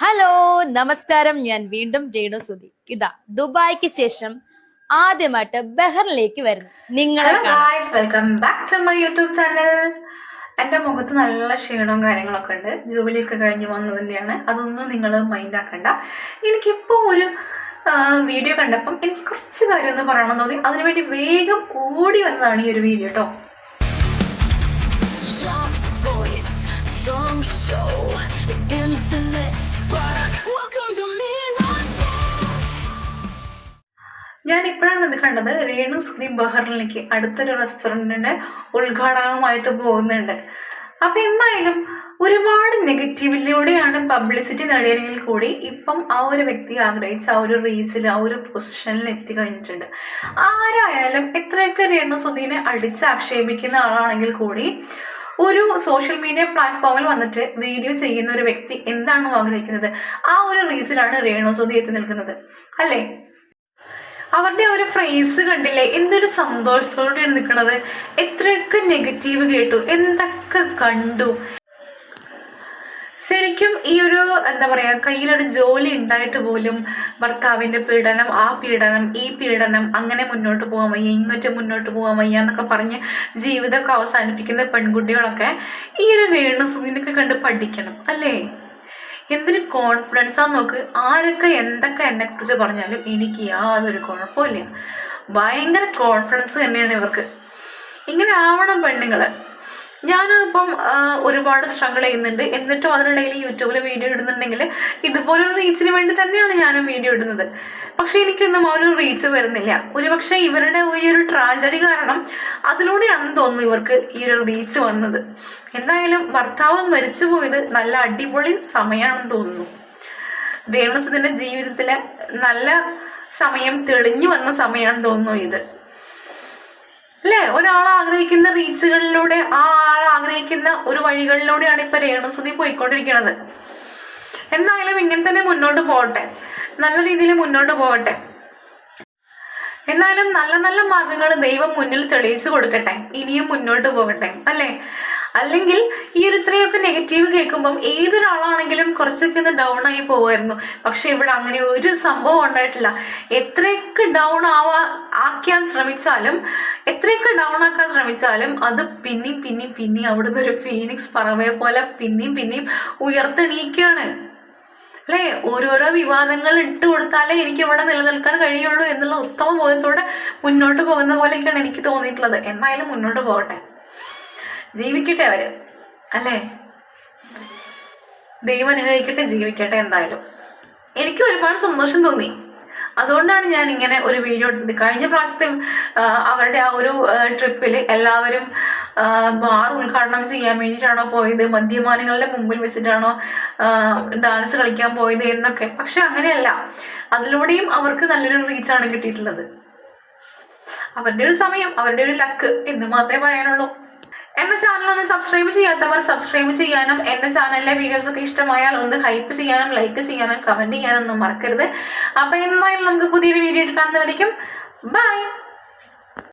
Hello നമസ്കാരം. ഞാൻ വീണ്ടും രേണു സുധി. ഇതാ ദുബായ്ക്ക് ശേഷം ആദ്യമായിട്ട് ബഹറിലേക്ക് വരുന്നു. നിങ്ങൾ welcome back to my YouTube channel എന്റെ മുഖത്ത് നല്ല ക്ഷീണവും കാര്യങ്ങളൊക്കെ ഉണ്ട്. ജോലിയൊക്കെ കഴിഞ്ഞ് വന്നു തന്നെയാണ്. അതൊന്നും നിങ്ങൾ മൈൻഡ് ആക്കണ്ട. എനിക്കിപ്പോൾ ഒരു വീഡിയോ കണ്ടപ്പം എനിക്ക് കുറച്ച് കാര്യം ഒന്ന് പറയണം തോന്നി. അതിനുവേണ്ടി വേഗം ഓടി വന്നതാണ് ഈ ഒരു വീഡിയോ കേട്ടോ Welcome to ഞാൻ ഇപ്പോഴാണ് ഇത് കണ്ടത്. രേണു സുധി ബഹറിലേക്ക് അടുത്തൊരു റെസ്റ്റോറന്റിന്റെ ഉദ്ഘാടനവുമായിട്ട് പോകുന്നുണ്ട്. അപ്പം എന്തായാലും ഒരുപാട് നെഗറ്റീവിലൂടെയാണ് പബ്ലിസിറ്റി നേടിയതെങ്കിൽ കൂടി ഇപ്പം ആ ഒരു വ്യക്തി ആഗ്രഹിച്ച ആ ഒരു റീസിൽ ആ ഒരു പൊസിഷനിൽ എത്തി കഴിഞ്ഞിട്ടുണ്ട് ആരായാലും എത്രയൊക്കെ രേണു സുധീനെ അടിച്ചാക്ഷേപിക്കുന്ന ആളാണെങ്കിൽ കൂടി ഒരു സോഷ്യൽ മീഡിയ പ്ലാറ്റ്ഫോമിൽ വന്നിട്ട് വീഡിയോ ചെയ്യുന്ന ഒരു വ്യക്തി എന്താണോ ആഗ്രഹിക്കുന്നത്? ആ ഒരു റീസിലാണ് സുധി എത്തി നിൽക്കുന്നത്. അല്ലേ? അവരുടെ ഒരു ഫ്രേസ് കണ്ടില്ലേ? എന്തൊരു സന്തോഷത്തോടെയാണ് നിൽക്കുന്നത്. എത്രയൊക്കെ നെഗറ്റീവ് കേട്ടു. എന്തൊക്കെ കണ്ടു. ശരിക്കും ഈ ഒരു എന്താ പറയാ കയ്യിലൊരു ജോലി ഉണ്ടായിട്ട് പോലും ഭർത്താവിന്റെ പീഡനം ആ പീഡനം ഈ പീഡനം അങ്ങനെ മുന്നോട്ട് പോകാൻ വയ്യ ഇങ്ങോട്ട് മുന്നോട്ട് പോകാൻ വയ്യ എന്നൊക്കെ പറഞ്ഞ് ജീവിതമൊക്കെ അവസാനിപ്പിക്കുന്ന പെൺകുട്ടികളൊക്കെ ഈ ഒരു വേണുസുഖിനൊക്കെ കണ്ട് പഠിക്കണം അല്ലേ? എന്തിന് കോൺഫിഡൻസ് ആ നോക്ക്. ആരൊക്കെ എന്തൊക്കെ എന്നെ കുറിച്ച് പറഞ്ഞാലും എനിക്ക് യാതൊരു കുഴപ്പമില്ല. ഭയങ്കര കോൺഫിഡൻസ് തന്നെയാണ് ഇവർക്ക്. ഇങ്ങനെ ആവണം പെണ്ണുങ്ങൾ. ഞാൻ ഇപ്പം ഒരുപാട് സ്ട്രഗിൾ ചെയ്യുന്നുണ്ട്. എന്നിട്ടും അതിനിടയിൽ യൂട്യൂബിൽ വീഡിയോ ഇടുന്നുണ്ടെങ്കിൽ ഇതുപോലൊരു റീച്ചിന് വേണ്ടി തന്നെയാണ് ഞാനും വീഡിയോ ഇടുന്നത്. പക്ഷേ എനിക്കൊന്നും ആ ഒരു റീച്ച് വരുന്നില്ല. ഒരുപക്ഷെ ഇവരുടെ ഈ ഒരു ട്രാജഡി കാരണം അതിലൂടെയാണെന്ന് തോന്നുന്നു ഇവർക്ക് ഈ ഒരു റീച്ച് വന്നത്. എന്തായാലും ഭർത്താവ് മരിച്ചു പോയത് നല്ല അടിപൊളി സമയമാണെന്ന് തോന്നുന്നു. രേണുസുദിന്റെ ജീവിതത്തിലെ നല്ല സമയം തെളിഞ്ഞു വന്ന സമയമാണെന്ന് തോന്നുന്നു ഇത്. അല്ലേ? ഒരാൾ ആഗ്രഹിക്കുന്ന റീച്ചുകളിലൂടെ ആ ആൾ ആഗ്രഹിക്കുന്ന ഒരു വഴികളിലൂടെയാണ് ഇപ്പൊ രേണുസുതി പോയിക്കൊണ്ടിരിക്കുന്നത്. എന്തായാലും ഇങ്ങനെ തന്നെ മുന്നോട്ട് പോകട്ടെ. നല്ല രീതിയിൽ മുന്നോട്ട് പോകട്ടെ. എന്നാലും നല്ല നല്ല മാർഗങ്ങൾ ദൈവം മുന്നിൽ തെളിയിച്ചു കൊടുക്കട്ടെ. ഇനിയും മുന്നോട്ട് പോകട്ടെ. അല്ലേ? അല്ലെങ്കിൽ ഈ ഒരു ഇത്രയൊക്കെ നെഗറ്റീവ് കേൾക്കുമ്പം ഏതൊരാളാണെങ്കിലും കുറച്ചൊക്കെ ഒന്ന് ഡൗൺ ആയി പോവായിരുന്നു. പക്ഷെ ഇവിടെ അങ്ങനെ ഒരു സംഭവം ഉണ്ടായിട്ടില്ല. എത്രയൊക്കെ ഡൗൺ ആവാ ആക്കാൻ ശ്രമിച്ചാലും എത്രയൊക്കെ ഡൗൺ ആക്കാൻ ശ്രമിച്ചാലും അത് പിന്നെയും പിന്നെയും പിന്നെയും അവിടുന്ന് ഒരു ഫീനിക്സ് പറവയെ പോലെ പിന്നെയും പിന്നെയും ഉയർത്തെണീക്കുകയാണ് അല്ലേ? ഓരോരോ വിവാദങ്ങൾ ഇട്ട് കൊടുത്താലേ എനിക്ക് ഇവിടെ നിലനിൽക്കാൻ കഴിയുള്ളൂ എന്നുള്ള ഉത്തമ ബോധത്തോടെ മുന്നോട്ട് പോകുന്ന പോലെയൊക്കെയാണ് എനിക്ക് തോന്നിയിട്ടുള്ളത്. എന്നായാലും മുന്നോട്ട് പോകട്ടെ. ജീവിക്കട്ടെ അവർ. അല്ലേ? ദൈവം അനുഗ്രഹിക്കട്ടെ ജീവിക്കട്ടെ എന്തായാലും. എനിക്ക് ഒരുപാട് സന്തോഷം തോന്നി. അതുകൊണ്ടാണ് ഞാൻ ഇങ്ങനെ ഒരു വീഡിയോ എടുത്തത്. കഴിഞ്ഞ പ്രാവശ്യത്തെ അവരുടെ ആ ഒരു ട്രിപ്പിൽ എല്ലാവരും ബാർ ഉദ്ഘാടനം ചെയ്യാൻ വേണ്ടിയിട്ടാണോ പോയത്? മദ്യപാനികളുടെ മുമ്പിൽ വെച്ചിട്ടാണോ ഡാൻസ് കളിക്കാൻ പോയത് എന്നൊക്കെ. പക്ഷെ അങ്ങനെയല്ല. അതിലൂടെയും അവർക്ക് നല്ലൊരു റീച്ചാണ് കിട്ടിയിട്ടുള്ളത്. അവരുടെ ഒരു സമയം അവരുടെ ഒരു ലക്ക് എന്ന് മാത്രമേ പറയാനുള്ളൂ. എന്റെ ചാനൽ ഒന്ന് സബ്സ്ക്രൈബ് ചെയ്യാത്തവർ സബ്സ്ക്രൈബ് ചെയ്യാനും എന്റെ ചാനലിലെ വീഡിയോസ് ഒക്കെ ഇഷ്ടമായാൽ ഒന്ന് ഹൈപ്പ് ചെയ്യാനും ലൈക്ക് ചെയ്യാനും കമന്റ് ചെയ്യാനും ഒന്നും മറക്കരുത്. അപ്പൊ എന്തായാലും നമുക്ക് പുതിയൊരു വീഡിയോ കാണുന്നവരേക്കും ബൈ